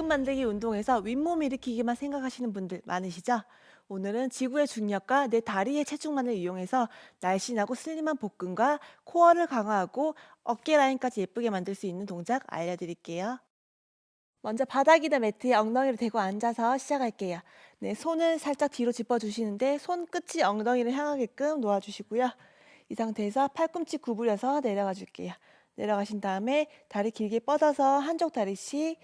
복근 만들기 운동에서 윗몸 일으키기만 생각하시는 분들 많으시죠? 오늘은 지구의 중력과 내 다리의 체중만을 이용해서 날씬하고 슬림한 복근과 코어를 강화하고 어깨 라인까지 예쁘게 만들 수 있는 동작 알려드릴게요. 먼저 바닥이나 매트에 엉덩이를 대고 앉아서 시작할게요. 네, 손을 살짝 뒤로 짚어주시는데 손 끝이 엉덩이를 향하게끔 놓아주시고요. 이 상태에서 팔꿈치 구부려서 내려가 줄게요. 내려가신 다음에 다리 길게 뻗어서 한쪽 다리씩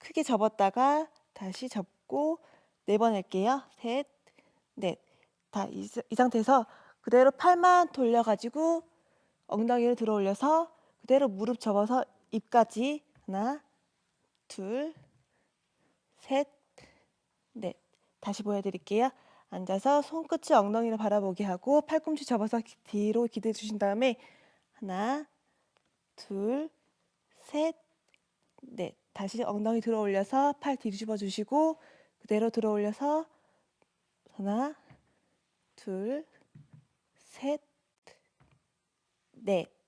크게 접었다가 다시 접고 네 번 할게요. 셋, 넷. 다이 상태에서 그대로 팔만 돌려가지고 엉덩이를 들어 올려서 그대로 무릎 접어서 입까지 하나, 둘, 셋, 넷. 다시 보여드릴게요. 앉아서 손끝이 엉덩이를 바라보게 하고 팔꿈치 접어서 기- 뒤로 기대 주신 다음에 하나, 둘. 다시 엉덩이 들어 올려서 팔 뒤집어 주시고 그대로 들어 올려서 하나, 둘, 셋, 넷.